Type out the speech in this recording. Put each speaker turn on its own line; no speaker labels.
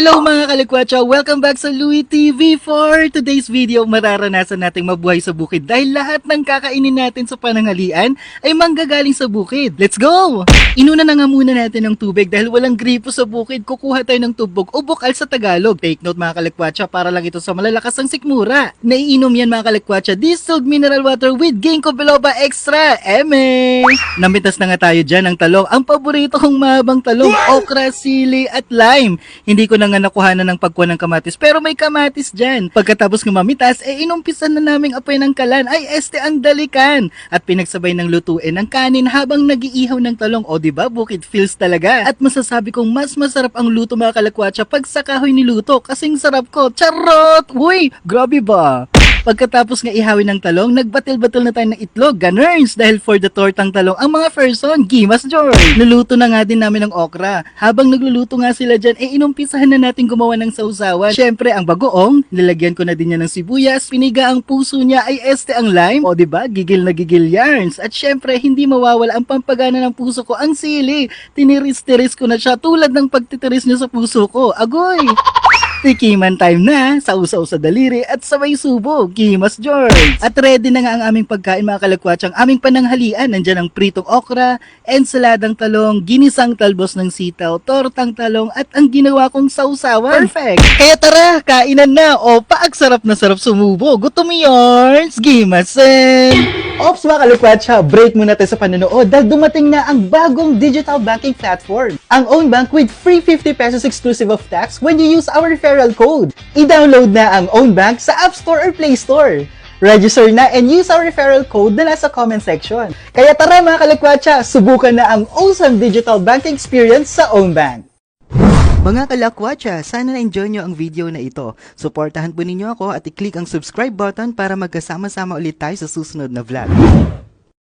Hello mga kalikwatsa! Welcome back sa Louie TV for today's video. Mararanasan nating mabuhay sa bukid dahil lahat ng kakainin natin sa pananghalian ay manggagaling sa bukid. Let's go! Inuna na nga muna natin ng tubig dahil walang gripo sa bukid. Kukuha tayo ng tubog o bukal sa Tagalog. Take note mga kalikwatsa para lang ito sa malalakas ang sikmura. Naiinom yan mga kalikwatsa. Distilled mineral water with ginkgo biloba extra. Eme! Namitas na nga tayo dyan ng talong. Ang paborito kong mahabang talong, okra, sili at lime. Hindi ko na nga nakuhanan ng pagkuha ng kamatis pero may kamatis dyan. Pagkatapos ng mamitas, eh inumpisan na naming apoy ng kalan. Ay este ang dalikan. At pinagsabay ng lutuin ng kanin habang nagiihaw ng talong. O di ba bukid feels talaga. At masasabi kong mas masarap ang luto mga kalakwatsa pag sa kahoy niluto. Kasing sarap ko. Charot! Uy, grabe ba? Pagkatapos nga ihawin ng talong, nagbatil-batil na tayo ng itlog, ganers, dahil for the tortang talong, ang mga person, Gimas Joy. Luluto na nga din namin ng okra. Habang nagluluto nga sila dyan, eh inumpisahan na natin gumawa ng sausawan. Syempre, ang bagoong, nilagyan ko na din niya ng sibuyas, piniga ang puso niya ay este ang lime, o ba gigil na gigil yarns. At syempre, hindi mawawala ang pampagana ng puso ko, ang sili. Tiniris-tiris ko na siya tulad ng pagtitiris niya sa puso ko. Agoy! Tikiman time na, sausaw sa daliri at sabay subo, Gimas George. At ready na nga ang aming pagkain mga kalakwatsang aming pananghalian. Nandyan ang pritong okra, ensaladang talong, ginisang talbos ng sitaw, tortang talong at ang ginawa kong sausawan. Perfect! Kaya tara, kainan na o paag sarap na sarap sumubo. Gutom yarns, Gimasen! Ops mga kalukwatsa, break muna tayo sa panonood dahil dumating na ang bagong digital banking platform. Ang Own Bank with free 50 pesos exclusive of tax when you use our referral code. I-download na ang Own Bank sa App Store or Play Store. Register na and use our referral code na nasa comment section. Kaya tara mga kalakwatsa, subukan na ang awesome digital banking experience sa Own Bank. Mga kalakwatsa, sana na-enjoy nyo ang video na ito. Suportahan po ninyo ako at i-click ang subscribe button para magkasama-sama ulit tayo sa susunod na vlog.